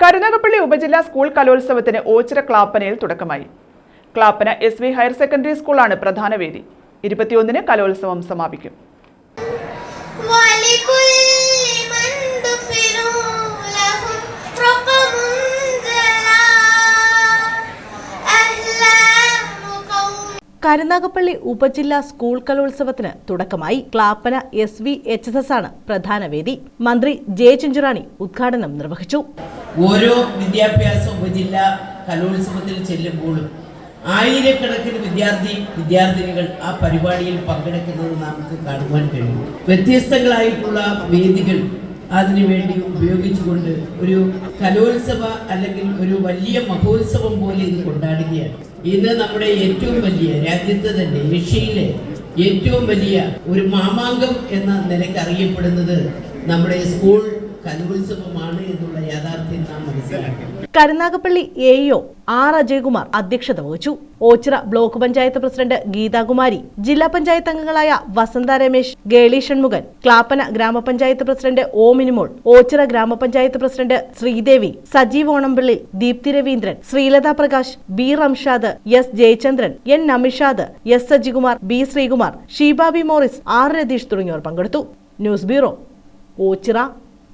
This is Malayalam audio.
കരുനാഗപ്പള്ളി ഉപജില്ലാ സ്കൂൾ കലോത്സവത്തിന് ഓച്ചിറ ക്ലാപ്പനയിൽ തുടക്കമായി. Klappana S V higher secondary സ്കൂളാണ് പ്രധാന വേദി. ഇരുപത്തിയൊന്നിന് കലോത്സവം സമാപിക്കും. കരുനാഗപ്പള്ളി ഉപജില്ലാ സ്കൂൾ കലോത്സവത്തിന് തുടക്കമായി Klappana S V H S S ആണ് പ്രധാന വേദി. മന്ത്രി ജെ ചിഞ്ചുറാണി ഉദ്ഘാടനം നിർവഹിച്ചു. ഓരോ വിദ്യാഭ്യാസ ഉപജില്ലാ കലോത്സവത്തിൽ ചെല്ലുമ്പോഴും ആയിരക്കണക്കിന് വിദ്യാർത്ഥി വിദ്യാർത്ഥിനികൾ ആ പരിപാടിയിൽ പങ്കെടുക്കുന്നത് നമുക്ക് കാണുവാൻ കഴിയും. വ്യത്യസ്തങ്ങളായിട്ടുള്ള വേദികൾ അതിനുവേണ്ടി ഉപയോഗിച്ചുകൊണ്ട് ഒരു കലോത്സവ അല്ലെങ്കിൽ ഒരു വലിയ മഹോത്സവം പോലെ ഇത് കൊണ്ടാടുകയാണ്. ഇന്ന് നമ്മുടെ ഏറ്റവും വലിയ രാജ്യത്ത് തന്നെ ഏഷ്യയിലെ ഏറ്റവും വലിയ ഒരു മാമാങ്കം എന്ന നിലയ്ക്ക് അറിയപ്പെടുന്നത് നമ്മുടെ സ്കൂൾ എന്നുള്ള യാഥാർത്ഥ്യം Karunagappally A O R Ajayakumar അധ്യക്ഷത വഹിച്ചു. ഓച്ചിറ ബ്ലോക്ക് പഞ്ചായത്ത് പ്രസിഡന്റ് ഗീതാകുമാരി ജില്ലാ പഞ്ചായത്ത് അംഗങ്ങളായ വസന്ത രമേശ് ഗേളി ഷൺമുഖൻ ക്ലാപ്പന ഗ്രാമപഞ്ചായത്ത് പ്രസിഡന്റ് ഓമിനിമോൾ മിനിമോൾ ഓച്ചിറ ഗ്രാമപഞ്ചായത്ത് president Sreedevi Sajeev Onampilly Deepthi Raveendran Sreelatha Prakash B Ramshad S Jayachandran N Namishad S Sajikumar B Sreekumar ഷീബാബി Morris R Ratheesh തുടങ്ങിയവർ പങ്കെടുത്തു. News bureau Ochira.